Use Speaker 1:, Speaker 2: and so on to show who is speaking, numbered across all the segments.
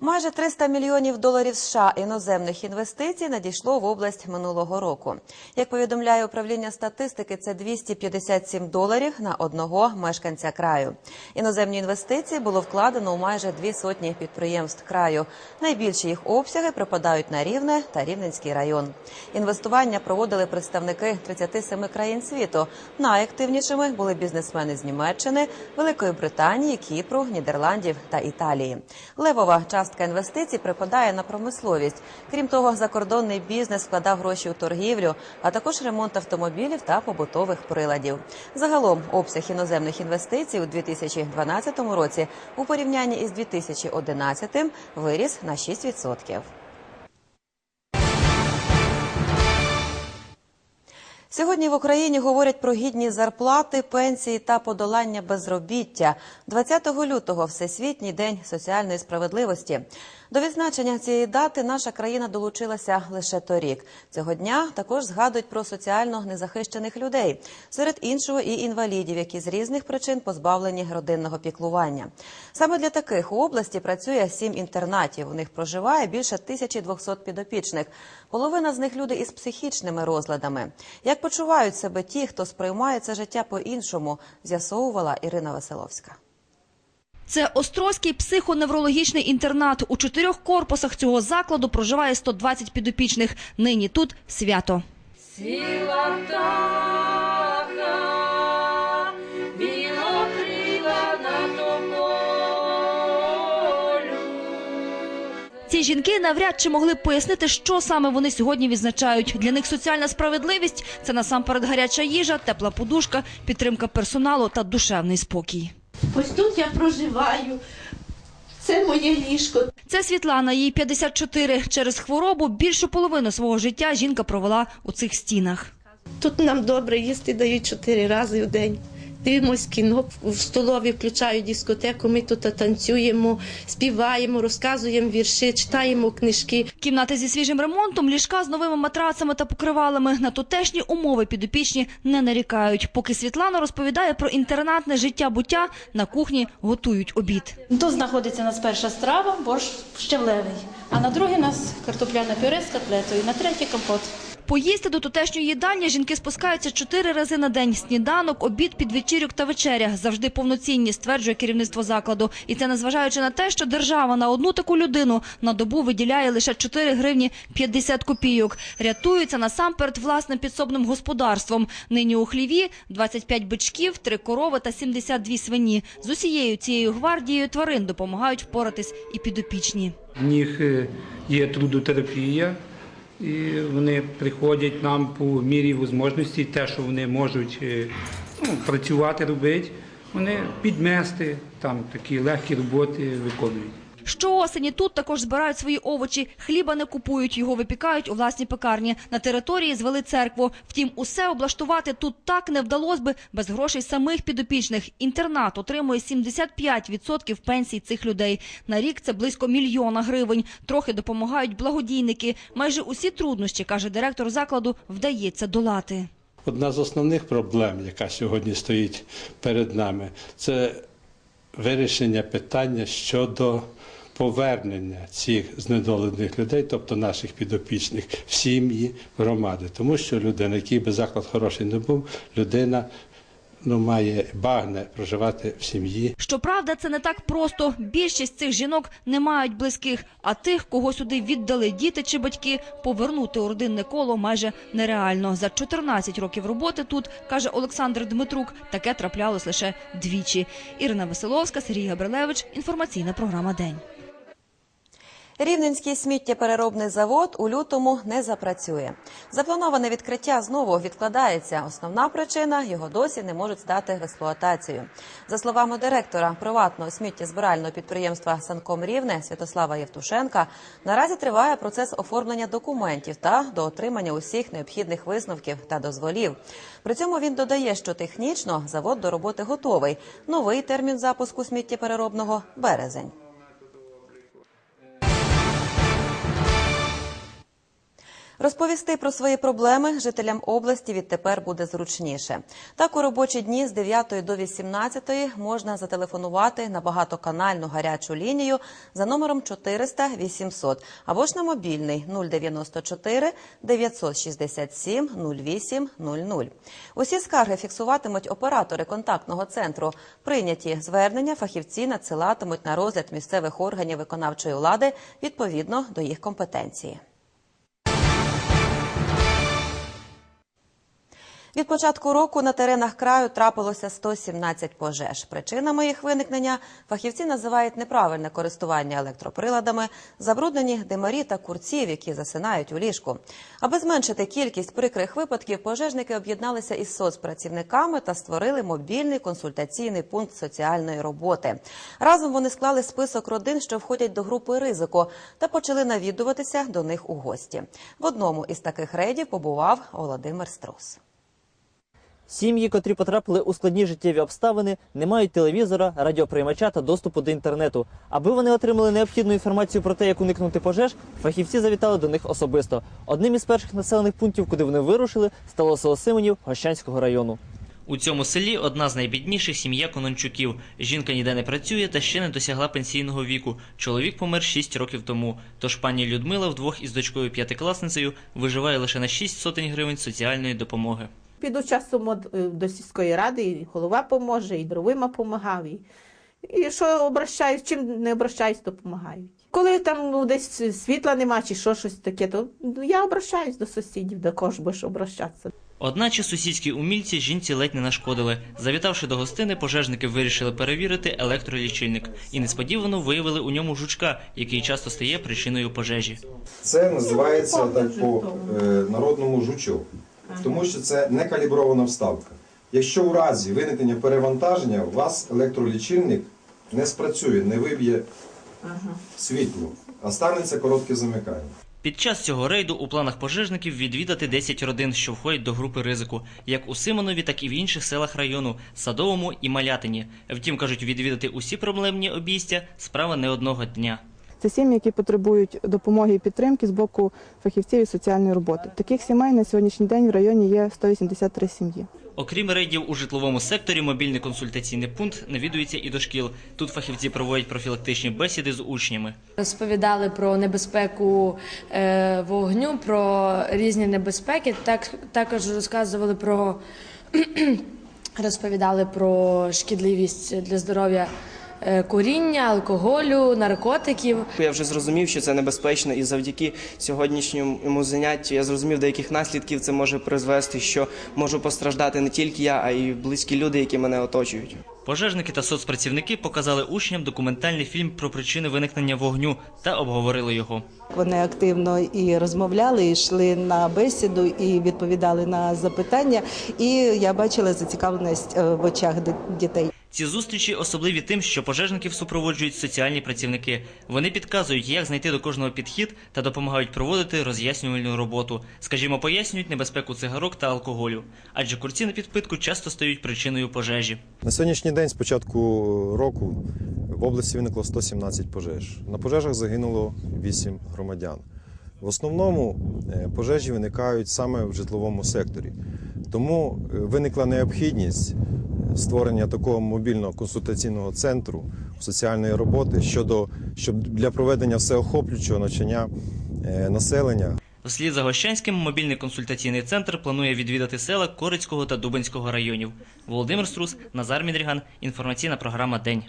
Speaker 1: Майже 300 мільйонів доларів США іноземних інвестицій надійшло в область минулого року. Як повідомляє управління статистики, це 257 доларів на одного мешканця краю. Іноземні інвестиції було вкладено у майже дві сотні підприємств краю. Найбільші їх обсяги припадають на Рівне та Рівненський район. Інвестування проводили представники 37 країн світу. Найактивнішими були бізнесмени з Німеччини, Великої Британії, Кіпру, Нідерландів та Італії. Левова частка інвестицій припадає на промисловість. Крім того, закордонний бізнес складав гроші у торгівлю, а також ремонт автомобілів та побутових приладів. Загалом обсяг іноземних інвестицій у 2012 році у порівнянні із 2011 виріс на 6%. Сьогодні в Україні говорять про гідні зарплати, пенсії та подолання безробіття. 20 лютого Всесвітній день соціальної справедливості. До відзначення цієї дати наша країна долучилася лише торік. Цього дня також згадують про соціально незахищених людей, серед іншого і інвалідів, які з різних причин позбавлені родинного піклування. Саме для таких у області працює сім інтернатів. У них проживає більше 1200 підопічних. Половина з них люди із психічними розладами. Як почувають себе ті, хто сприймає це життя по-іншому, з'ясовувала Ірина Веселовська.
Speaker 2: Це Острозький психоневрологічний інтернат. У чотирьох корпусах цього закладу проживає 120 підопічних. Нині тут свято.
Speaker 3: Сіла птаха,
Speaker 2: жінки навряд чи могли б пояснити, що саме вони сьогодні відзначають. Для них соціальна справедливість це насамперед гаряча їжа, тепла подушка, підтримка персоналу та душевний спокій.
Speaker 4: Ось тут я проживаю. Це моє ліжко.
Speaker 2: Це Світлана, їй 54. Через хворобу більшу половину свого життя жінка провела у цих стінах.
Speaker 4: Тут нам добре їсти дають чотири рази в день. Дивимось кіно в столові, включаю дискотеку. Ми тут танцюємо, співаємо, розказуємо вірші, читаємо книжки.
Speaker 2: Кімнати зі свіжим ремонтом, ліжка з новими матрацами та покривалами. На тутешні умови підопічні не нарікають. Поки Світлана розповідає про інтернатне життя буття, на кухні готують обід.
Speaker 5: Тут знаходиться у нас перша страва, борщ щавлевий. А на другий у нас картопляне пюре з котлетою, на третій компот.
Speaker 2: Поїсти до тутешньої їдальні жінки спускаються чотири рази на день. Сніданок, обід, підвечірок та вечеря завжди повноцінні, стверджує керівництво закладу. І це незважаючи на те, що держава на одну таку людину на добу виділяє лише 4 гривні 50 копійок. Рятуються насамперед власним підсобним господарством. Нині у хліві 25 бичків, 3 корови та 72 свині. З усією цією гвардією тварин допомагають впоратись і підопічні.
Speaker 6: В них е, є трудотерапія, і вони приходять нам по мірі можливості, те, що вони можуть е, ну, працювати, робити, вони підмести, там такі легкі роботи виконують.
Speaker 2: Щоосені тут також збирають свої овочі. Хліба не купують, його випікають у власній пекарні. На території звели церкву. Втім, усе облаштувати тут так не вдалося би без грошей самих підопічних. Інтернат отримує 75% пенсій цих людей. На рік це близько мільйона гривень. Трохи допомагають благодійники. Майже усі труднощі, каже директор закладу, вдається долати.
Speaker 7: Одна з основних проблем, яка сьогодні стоїть перед нами, це вирішення питання щодо повернення цих знедолених людей, тобто наших підопічних, в сім'ї, в громади. Тому що людина, який би заклад хороший не був, людина ну, має багне проживати в сім'ї.
Speaker 2: Щоправда, це не так просто. Більшість цих жінок не мають близьких, а тих, кого сюди віддали діти чи батьки, повернути у родинне коло майже нереально. За 14 років роботи тут, каже Олександр Дмитрук, таке траплялось лише двічі. Ірина Веселовська, Сергій Габрилевич. Інформаційна програма День.
Speaker 1: Рівненський сміттєпереробний завод у лютому не запрацює. Заплановане відкриття знову відкладається. Основна причина його досі не можуть здати в експлуатацію. За словами директора приватного сміттєзбирального підприємства Санком Рівне Святослава Євтушенка, наразі триває процес оформлення документів та до отримання усіх необхідних висновків та дозволів. При цьому він додає, що технічно завод до роботи готовий. Новий термін запуску сміттєпереробного березень. Розповісти про свої проблеми жителям області відтепер буде зручніше. Так, у робочі дні з 9 до 18 можна зателефонувати на багатоканальну гарячу лінію за номером 400 800 або ж на мобільний 094 967 08 00. Усі скарги фіксуватимуть оператори контактного центру. Прийняті звернення фахівці надсилатимуть на розгляд місцевих органів виконавчої влади відповідно до їх компетенції. Від початку року на теренах краю трапилося 117 пожеж. Причинами їх виникнення фахівці називають неправильне користування електроприладами, забруднені димарі та курців, які засинають у ліжку. Аби зменшити кількість прикрих випадків, пожежники об'єдналися із соцпрацівниками та створили мобільний консультаційний пункт соціальної роботи. Разом вони склали список родин, що входять до групи ризику, та почали навідуватися до них у гості. В одному із таких рейдів побував Володимир Струс.
Speaker 8: Сім'ї, котрі потрапили у складні життєві обставини, не мають телевізора, радіоприймача та доступу до інтернету. Аби вони отримали необхідну інформацію про те, як уникнути пожеж, фахівці завітали до них особисто. Одним із перших населених пунктів, куди вони вирушили, стало село Симонів Гощанського району.
Speaker 9: У цьому селі одна з найбідніших сім'я Конончуків. Жінка ніде не працює та ще не досягла пенсійного віку. Чоловік помер 6 років тому. Тож пані Людмила вдвох із дочкою п'ятикласницею виживає лише на 6 сотень гривень соціальної допомоги.
Speaker 10: Піду часом е, до сільської ради, і голова поможе, і дровима помагав. І, і що обращаюсь, чим не обращаюсь, то допомагають. Коли там ну, десь світла нема чи що щось таке, то ну, я обращаюсь до сусідів, до кого ж будеш обращатися.
Speaker 9: Одначе сусідські умільці жінці ледь не нашкодили. Завітавши до гостини, пожежники вирішили перевірити електролічильник і несподівано виявили у ньому жучка, який часто стає причиною пожежі.
Speaker 11: Це називається так по е, народному жучок, тому що це некалібрована вставка. Якщо у разі виникнення перевантаження, у вас електролічильник не спрацює, не виб'є світло, а станеться коротке замикання.
Speaker 9: Під час цього рейду у планах пожежників відвідати 10 родин, що входять до групи ризику, як у Симонові, так і в інших селах району Садовому і Малятині. Втім, кажуть, відвідати усі проблемні обійстя справа не одного дня.
Speaker 12: Це сім'ї, які потребують допомоги і підтримки з боку фахівців із соціальної роботи. Таких сімей на сьогоднішній день в районі є 183 сім'ї.
Speaker 9: Окрім рейдів у житловому секторі, мобільний консультаційний пункт навідується і до шкіл. Тут фахівці проводять профілактичні бесіди з учнями.
Speaker 3: Розповідали про небезпеку е, вогню, про різні небезпеки. Так, також розказували про розповідали про шкідливість для здоров'я куріння, алкоголю, наркотиків.
Speaker 13: Я вже зрозумів, що це небезпечно, і завдяки сьогоднішньому заняттю я зрозумів, до яких наслідків це може призвести, що можу постраждати не тільки я, а й близькі люди, які мене оточують.
Speaker 9: Пожежники та соцпрацівники показали учням документальний фільм про причини виникнення вогню та обговорили його.
Speaker 14: Вони активно і розмовляли, і йшли на бесіду, і відповідали на запитання. І я бачила зацікавленість е, в очах дітей.
Speaker 9: Ці зустрічі особливі тим, що пожежників супроводжують соціальні працівники. Вони підказують, як знайти до кожного підхід та допомагають проводити роз'яснювальну роботу. Скажімо, пояснюють небезпеку цигарок та алкоголю, адже курці на підпитку часто стають причиною пожежі.
Speaker 11: На сьогоднішній день, з початку року, в області виникло 117 пожеж. На пожежах загинуло 8 громадян. В основному е, пожежі виникають саме в житловому секторі. Тому е, виникла необхідність створення такого мобільного консультаційного центру соціальної роботи щодо щоб для проведення всеохоплюючого навчання е, населення
Speaker 9: Вслід за Гощанським мобільний консультаційний центр планує відвідати села Корицького та Дубинського районів. Володимир Струс, Назар Мідріган. Інформаційна програма День.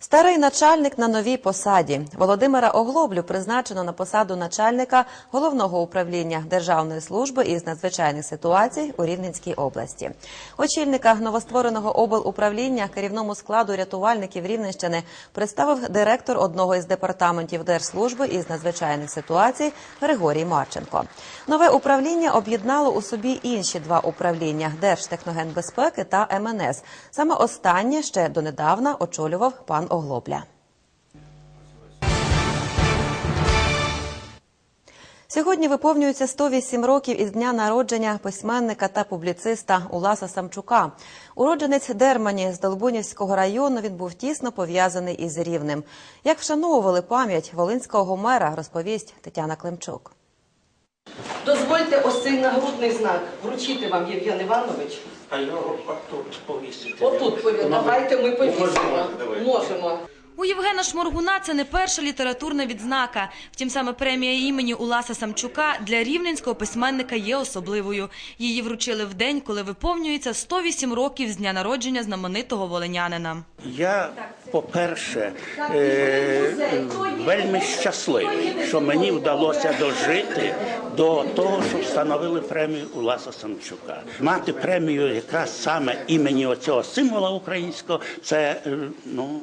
Speaker 1: Старий начальник на новій посаді Володимира Оглоблю призначено на посаду начальника головного управління Державної служби із надзвичайних ситуацій у Рівненській області. Очільника новоствореного облуправління керівному складу рятувальників Рівненщини представив директор одного із департаментів Держслужби із надзвичайних ситуацій Григорій Марченко. Нове управління об'єднало у собі інші два управління Держтехногенбезпеки та МНС. Саме останнє ще донедавна очолював пан Оглобля. Сьогодні виповнюється 108 років із дня народження письменника та публіциста Уласа Самчука. Уродженець Дермані з Долбунівського району він був тісно пов'язаний із Рівнем. Як вшановували пам'ять волинського мера, розповість Тетяна Климчук.
Speaker 15: Дозвольте ось цей нагрудний знак вручити вам, Євген Іванович.
Speaker 16: А його отут повісити.
Speaker 15: Отут пові- давайте ми повісимо. Можемо.
Speaker 17: У Євгена Шморгуна це не перша літературна відзнака. Втім, саме премія імені Уласа Самчука для рівненського письменника є особливою. Її вручили в день, коли виповнюється 108 років з дня народження знаменитого волинянина.
Speaker 16: Я, по-перше, е, вельми щасливий, що мені вдалося дожити до того, що встановили премію Уласа Самчука. Мати премію, якраз саме імені оцього символа українського, це е, ну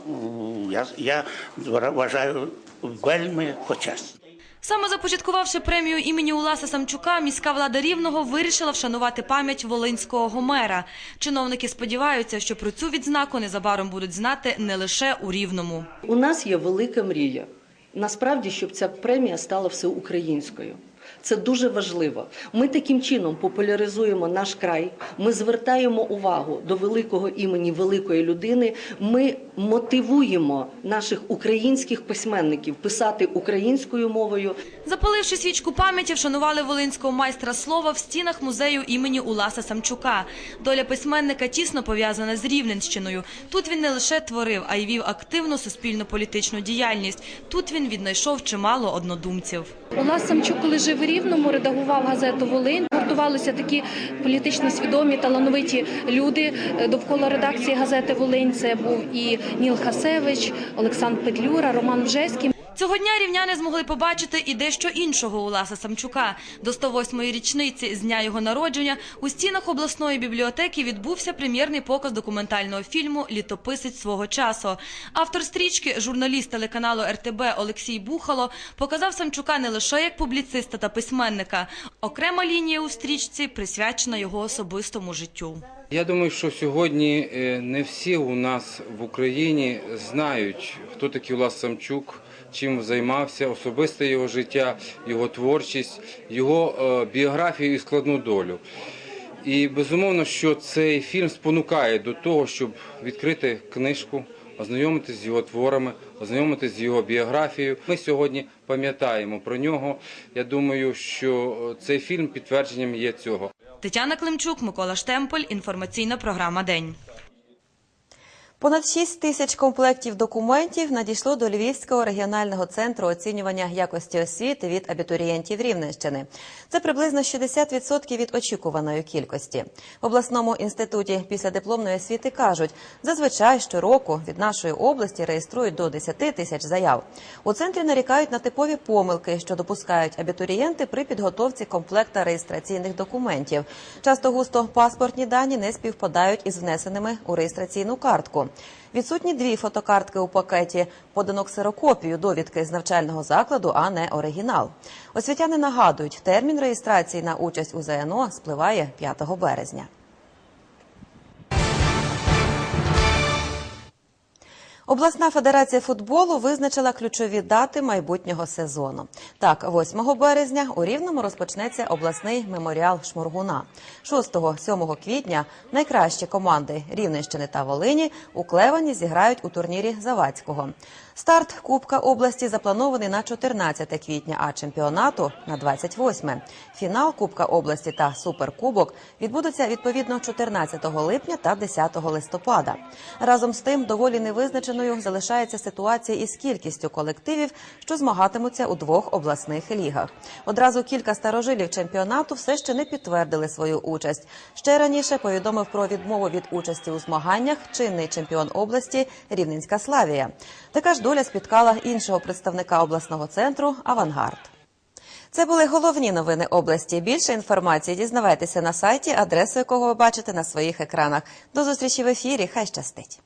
Speaker 16: я, я вважаю вельми почесно.
Speaker 17: Саме започаткувавши премію імені Уласа Самчука, міська влада Рівного вирішила вшанувати пам'ять волинського Гомера. Чиновники сподіваються, що про цю відзнаку незабаром будуть знати не лише у Рівному.
Speaker 15: У нас є велика мрія. Насправді, щоб ця премія стала всеукраїнською. Це дуже важливо. Ми таким чином популяризуємо наш край. Ми звертаємо увагу до великого імені великої людини. Ми мотивуємо наших українських письменників писати українською мовою.
Speaker 17: Запаливши свічку пам'яті, вшанували волинського майстра слова в стінах музею імені Уласа Самчука. Доля письменника тісно пов'язана з Рівненщиною. Тут він не лише творив, а й вів активну суспільно-політичну діяльність. Тут він віднайшов чимало однодумців.
Speaker 18: Улас Самчук, коли жив у Рівному, редагував газету Волинь. Гуртувалися такі політично свідомі, талановиті люди довкола редакції газети Волинь. Це був і Ніл Хасевич, Олександр Петлюра, Роман Бжеський.
Speaker 17: Цього дня рівняни змогли побачити і дещо іншого Уласа Самчука. До 108-ї річниці з дня його народження у стінах обласної бібліотеки відбувся прем'єрний показ документального фільму Літописець свого часу. Автор стрічки, журналіст телеканалу РТБ Олексій Бухало, показав Самчука не лише як публіциста та письменника. Окрема лінія у стрічці присвячена його особистому життю.
Speaker 19: Я думаю, що сьогодні е, не всі у нас в Україні знають, хто такий Улас Самчук, чим займався, особисте його життя, його творчість, його е, біографію і складну долю. І безумовно, що цей фільм спонукає до того, щоб відкрити книжку, ознайомитися з його творами, ознайомитися з його біографією. Ми сьогодні пам'ятаємо про нього. Я думаю, що е, цей фільм підтвердженням є цього.
Speaker 17: Тетяна Климчук, Микола Штемполь. Інформаційна програма День.
Speaker 1: Понад 6 тисяч комплектів документів надійшло до Львівського регіонального центру оцінювання якості освіти від абітурієнтів Рівненщини. Це приблизно 60% від очікуваної кількості. В обласному інституті післядипломної освіти кажуть, зазвичай щороку від нашої області реєструють до 10 тисяч заяв. У центрі нарікають на типові помилки, що допускають абітурієнти при підготовці комплекта реєстраційних документів. Часто густо паспортні дані не співпадають із внесеними у реєстраційну картку. Відсутні дві фотокартки у пакеті, подано ксерокопію довідки з навчального закладу, а не оригінал. Освітяни нагадують, термін реєстрації на участь у ЗНО спливає 5 березня. Обласна федерація футболу визначила ключові дати майбутнього сезону. Так, 8 березня у Рівному розпочнеться обласний меморіал Шморгуна. 6-7 квітня найкращі команди Рівненщини та Волині у Клевані зіграють у турнірі Завадського. Старт Кубка області запланований на 14 квітня, а чемпіонату на 28. Фінал Кубка області та Суперкубок відбудуться відповідно 14 липня та 10 листопада. Разом з тим, доволі невизначеною залишається ситуація із кількістю колективів, що змагатимуться у двох обласних лігах. Одразу кілька старожилів чемпіонату все ще не підтвердили свою участь. Ще раніше повідомив про відмову від участі у змаганнях чинний чемпіон області Рівненська Славія. Така ж доля спіткала іншого представника обласного центру Авангард. Це були головні новини області. Більше інформації дізнавайтеся на сайті, адресу якого ви бачите на своїх екранах. До зустрічі в ефірі. Хай щастить.